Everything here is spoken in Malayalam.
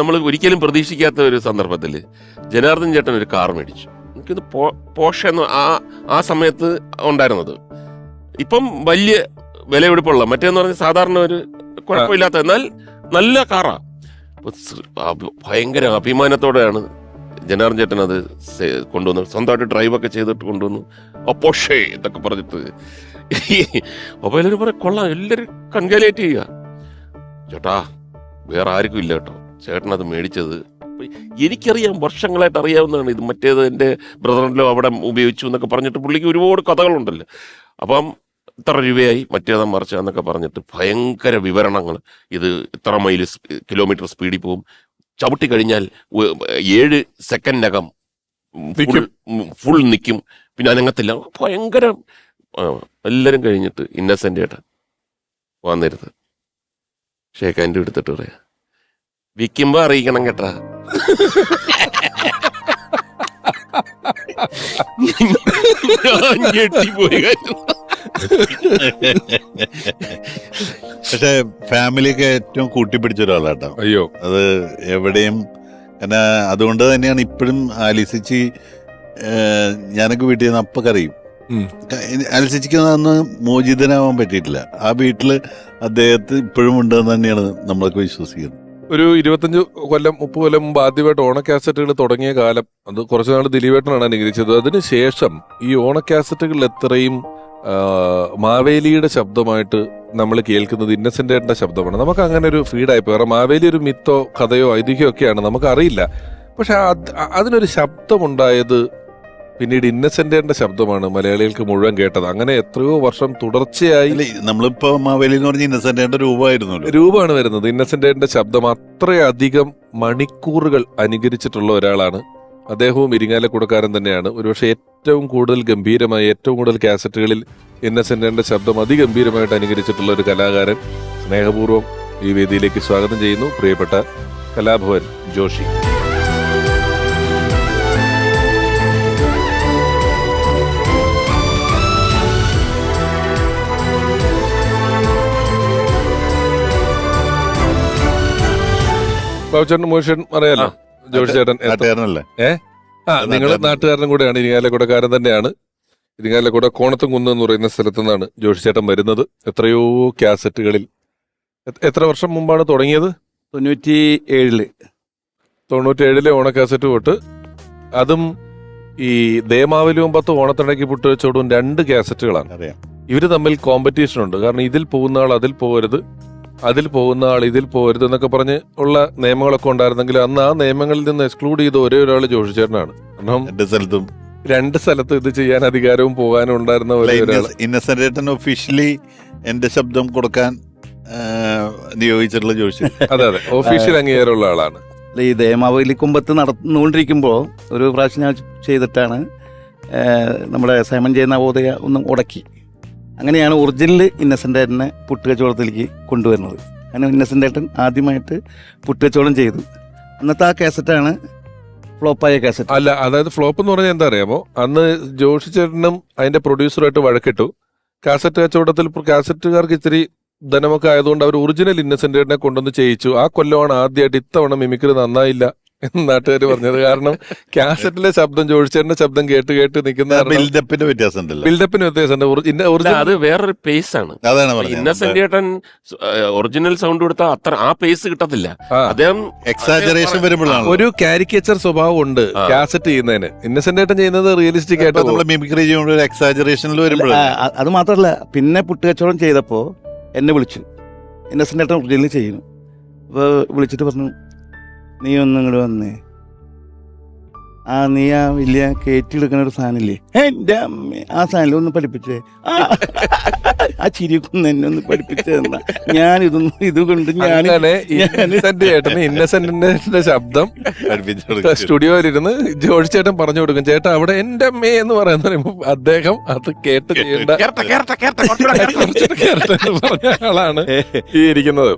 നമ്മൾ ഒരിക്കലും പ്രതീക്ഷിക്കാത്ത ഒരു സന്ദർഭത്തിൽ ജനാർദ്ദൻ ചേട്ടൻ ഒരു കാർ മേടിച്ചു. എനിക്കിത് പോഷ എന്ന് ആ ആ സമയത്ത് ഉണ്ടായിരുന്നത്. ഇപ്പം വലിയ വിലപിടിപ്പുള്ള മറ്റേന്ന് പറഞ്ഞാൽ സാധാരണ ഒരു കുഴപ്പമില്ലാത്ത എന്നാൽ നല്ല കാറാ. ഭയങ്കര അഭിമാനത്തോടെയാണ് ജനാർദ്ദൻ ചേട്ടൻ അത് കൊണ്ടുവന്നു സ്വന്തമായിട്ട് ഡ്രൈവൊക്കെ ചെയ്തിട്ട് കൊണ്ടുവന്നു. അപ്പോഷേ പൊഷേ എന്നൊക്കെ പറഞ്ഞിട്ട്. അപ്പൊ എല്ലാവരും പറയാം കൊള്ളാം എല്ലാവരും കൺകാലേറ്റ് ചെയ്യുക. ചേട്ടാ വേറെ ആർക്കും ഇല്ല കേട്ടോ. ചേട്ടൻ അത് മേടിച്ചത്. എനിക്കറിയാം വർഷങ്ങളായിട്ട് അറിയാവുന്നതാണ് ഇത് മറ്റേത് എന്റെ ബ്രദറിലോ അവിടെ ഉപയോഗിച്ചു എന്നൊക്കെ പറഞ്ഞിട്ട് പുള്ളിക്ക് ഒരുപാട് കഥകളുണ്ടല്ലോ. അപ്പം ഇത്ര രൂപയായി മറ്റേതാ മറിച്ചാന്നൊക്കെ പറഞ്ഞിട്ട് ഭയങ്കര വിവരണങ്ങൾ. ഇത് ഇത്ര മൈൽ കിലോമീറ്റർ സ്പീഡിൽ പോകും. ചവിട്ടി കഴിഞ്ഞാൽ ഏഴ് സെക്കൻഡിനകം ഫുൾ നിൽക്കും പിന്നെ അനങ്ങത്തില്ല. ഭയങ്കര എല്ലാവരും കഴിഞ്ഞിട്ട് ഇന്നസെന്റ് ഏട്ടൻ വന്നിരുത് ഷേഖാന്റെ എടുത്തിട്ട് പറയാ. വിൽക്കുമ്പോ അറിയിക്കണം കേട്ടാ. ഞാൻ ഞെട്ടിപ്പോയി. പക്ഷെ ഫാമിലിയൊക്കെ ഏറ്റവും കൂട്ടിപ്പിടിച്ച ഒരാളാട്ടോ. അയ്യോ. അത് എവിടെയും കാരണം അതുകൊണ്ട് തന്നെയാണ് ഇപ്പോഴും ആലിസിച്ച് ഞാനൊക്കെ വീട്ടിൽ നിന്ന് അപ്പൊ കറിയും. ആലിസിച്ചിക്ക് അന്ന് മോചിതനാവാൻ പറ്റിയിട്ടില്ല. ആ വീട്ടിൽ അദ്ദേഹത്തെ ഇപ്പോഴും ഉണ്ടെന്ന് തന്നെയാണ് നമ്മളൊക്കെ വിശ്വസിക്കുന്നത്. ഒരു ഇരുപത്തഞ്ച് കൊല്ലം മുപ്പത് കൊല്ലം മുമ്പ് ആദ്യമായിട്ട് ഓണക്കാസറ്റുകൾ തുടങ്ങിയ കാലം. അത് കുറച്ചു നാൾ ദിലീപേട്ടനാണ് അനുകരിച്ചത് അതിനുശേഷം ഈ ഓണക്കാസറ്റുകളിൽ എത്രയും മാവേലിയുടെ ശബ്ദമായിട്ട് നമ്മൾ കേൾക്കുന്നത് ഇന്നസെന്റ് ഏട്ടന്റെ ശബ്ദമാണ്. നമുക്ക് അങ്ങനെ ഒരു ഫീഡായി പോയി. കാരണം മാവേലി ഒരു മിത്തോ കഥയോ ഐതിഹ്യമൊക്കെയാണ്. നമുക്കറിയില്ല. പക്ഷെ അതിനൊരു ശബ്ദമുണ്ടായത് പിന്നീട് ഇന്നസെന്റിന്റെ ശബ്ദമാണ് മലയാളികൾക്ക് മുഴുവൻ കേട്ടത്. അങ്ങനെ എത്രയോ വർഷം തുടർച്ചയായി നമ്മളിപ്പോ മാവേലി എന്ന് പറഞ്ഞ ഇന്നസെന്റിന്റെ രൂപമായിരുന്നു രൂപമാണ് വരുന്നത്. ഇന്നസെന്റിന്റെ ശബ്ദം അത്രയധികം മണിക്കൂറുകൾ അനുകരിച്ചിട്ടുള്ള ഒരാളാണ്. അദ്ദേഹവും ഇരിങ്ങാലക്കുടക്കാരൻ തന്നെയാണ്. ഒരുപക്ഷെ ഏറ്റവും കൂടുതൽ ഗംഭീരമായി ഏറ്റവും കൂടുതൽ കാസറ്റുകളിൽ ഇന്നസെന്റിന്റെ ശബ്ദം അതിഗംഭീരമായിട്ട് അനുകരിച്ചിട്ടുള്ള ഒരു കലാകാരൻ. സ്നേഹപൂർവം ഈ വേദിയിലേക്ക് സ്വാഗതം ചെയ്യുന്നു. പ്രിയപ്പെട്ട കലാഭവൻ ജോഷി. ബാബുചേട്ടൻ മോഷൻ അറിയാലോ? ജോഷി ചേട്ടൻ ഏ? ആ നിങ്ങൾ നാട്ടുകാരൻ. നാട്ടുകാരനും കൂടെയാണ് ഇരിങ്ങാലക്കുടക്കാരൻ തന്നെയാണ്. ഇരിങ്ങാലക്കുട കോണത്തും കുന്ന് എന്ന് പറയുന്ന സ്ഥലത്തു നിന്നാണ് ജോഷി ചേട്ടൻ വരുന്നത്. എത്രയോ കാസറ്റുകളിൽ. എത്ര വർഷം മുമ്പാണ് തുടങ്ങിയത്? തൊണ്ണൂറ്റി ഏഴിൽ തൊണ്ണൂറ്റേഴിലെ ഓണ കാസറ്റ് തൊട്ട് അതും ഈ ദേമാവലിയും പത്ത് ഓണത്തിണക്കി പുട്ടുവെച്ചോടും രണ്ട് കാസറ്റുകളാണ്. ഇവർ തമ്മിൽ കോമ്പറ്റീഷൻ ഉണ്ട്. കാരണം ഇതിൽ പോകുന്ന ആൾ അതിൽ പോകരുത്. അതിൽ പോകുന്ന ആൾ ഇതിൽ പോകരുത് എന്നൊക്കെ പറഞ്ഞ് ഉള്ള നിയമങ്ങളൊക്കെ ഉണ്ടായിരുന്നെങ്കിൽ അന്ന് ആ നിയമങ്ങളിൽ നിന്ന് എക്സ്ക്ലൂഡ് ചെയ്ത ഒരേ ഒരാൾ ജോഷി ചേട്ടനാണ്. കാരണം രണ്ട് സ്ഥലത്തും. രണ്ട് സ്ഥലത്ത് ഇത് ചെയ്യാൻ അധികാരവും പോകാനും ഉണ്ടായിരുന്ന ഒരേ ഒരാൾ ഇന്നസെന്റ് ഒഫീഷ്യലി എന്റെ ശബ്ദം കൊടുക്കാൻ നിയോഗിച്ചിട്ടുള്ള ജോഷി. അതെ അതെ. ഓഫീഷ്യൽ അംഗീകാരമുള്ള ആളാണ്. അല്ല, ഈ ദേമാവലി കുമ്പത്ത് നടന്നുകൊണ്ടിരിക്കുമ്പോൾ ഒരു പ്രാവശ്യം ഞാൻ ചെയ്തിട്ടാണ് നമ്മുടെ സൈമൻ ജയ നവോദയ ഒന്നും ഉടക്കി. അങ്ങനെയാണ് ഒറിജിനൽ ഇന്നസെന്റ് ഏട്ടനെ പുട്ടുകച്ചവടത്തിലേക്ക് കൊണ്ടുവരുന്നത്. അങ്ങനെ ഇന്നസെന്റ് ഏട്ടൻ ആദ്യമായിട്ട് പുട്ടുകച്ചവടം ചെയ്തു. അന്നത്തെ ആ കാസറ്റാണ് ഫ്ലോപ്പായ കാസറ്റ്. അല്ല അതായത് ഫ്ലോപ്പ് എന്ന് പറഞ്ഞാൽ എന്താ അറിയാമോ? അന്ന് ജോഷി ചേട്ടനും അതിന്റെ പ്രൊഡ്യൂസറുമായിട്ട് വഴക്കിട്ടു. കാസറ്റ് കച്ചവടത്തിൽ കാസറ്റുകാർക്ക് ഇത്തിരി ധനമൊക്കെ ആയതുകൊണ്ട് അവർ ഒറിജിനൽ ഇന്നസെന്റ് ഏട്ടനെ കൊണ്ടുവന്ന് ചെയ്യിച്ചു. ആ കൊല്ലമാണ് ആദ്യമായിട്ട് ഇത്തവണ മിമിക്രി നന്നായില്ല നാട്ടുകാർ പറഞ്ഞത്. കാരണം കാസറ്റിലെ ശബ്ദം ജോഷി ചേട്ടന്റെ ശബ്ദം കേട്ട് കേട്ട് നിൽക്കുന്ന ബിൽഡപ്പിന്റെ വ്യത്യാസം ബിൽഡപ്പിന് ഒറിജിനൽ അത് വേറൊരു പേസ് ആണ്. ഇന്നസെന്റ് ഏട്ടൻ ഒറിജിനൽ സൗണ്ട് കൊടുത്താൽ അത്ര ആ പേസ് കിട്ടത്തില്ല. അദ്ദേഹം എക്സാജറേഷൻ വരുമ്പോഴാണ് ഒരു കാരിക്കേച്ചർ സ്വഭാവം ഉണ്ട്. കാസറ്റ് ചെയ്യുന്നതിന്. ഇന്നസെന്റ് ഏട്ടൻ ചെയ്യുന്നത് റിയലിസ്റ്റിക് ആയിട്ട് നമ്മൾ മിമിക്രി ചെയ്യുമ്പോൾ എക്സാജറേഷനിൽ വരുമ്പോഴാണ് അത് മാത്രമല്ല പിന്നെ പുട്ടുകച്ചവടം ചെയ്തപ്പോൾ എന്നെ വിളിച്ചു. ഇന്നസെന്റ് ഏട്ടൻ ഒറിജിനൽ ചെയ്യുന്നു. അപ്പോൾ വിളിച്ചിട്ട് പറഞ്ഞു നീ ഒന്നും ഇങ്ങോട്ട് വന്നേ. ആ നീ ആ വലിയ കയറ്റിയെടുക്കുന്ന ഒരു സാധനമില്ലേ? എന്റെ അമ്മ ആ സാധനം ഒന്ന് പഠിപ്പിച്ചേ. ആ ആ ചിരിക്കൊന്ന് എന്നെ ഒന്ന് പഠിപ്പിച്ചതെന്ന ഞാൻ ഇതൊന്നും ഇതുകൊണ്ട് ഞാൻ ഇന്നസെന്റ് ചേട്ടന് ഇന്നസെന്റിന്റെ ശബ്ദം സ്റ്റുഡിയോ ഇരുന്ന് സ്റ്റുഡിയോയിലിരുന്ന് ജോർജ് ചേട്ടൻ പറഞ്ഞു കൊടുക്കും ചേട്ടൻ അവിടെ എന്റെ അമ്മേ എന്ന് പറയുന്ന പറയുമ്പോ അദ്ദേഹം അത് കേട്ട് ചെയ്യേണ്ട. എന്ന് പറഞ്ഞ ആളാണ് ഈ ഇരിക്കുന്നത്.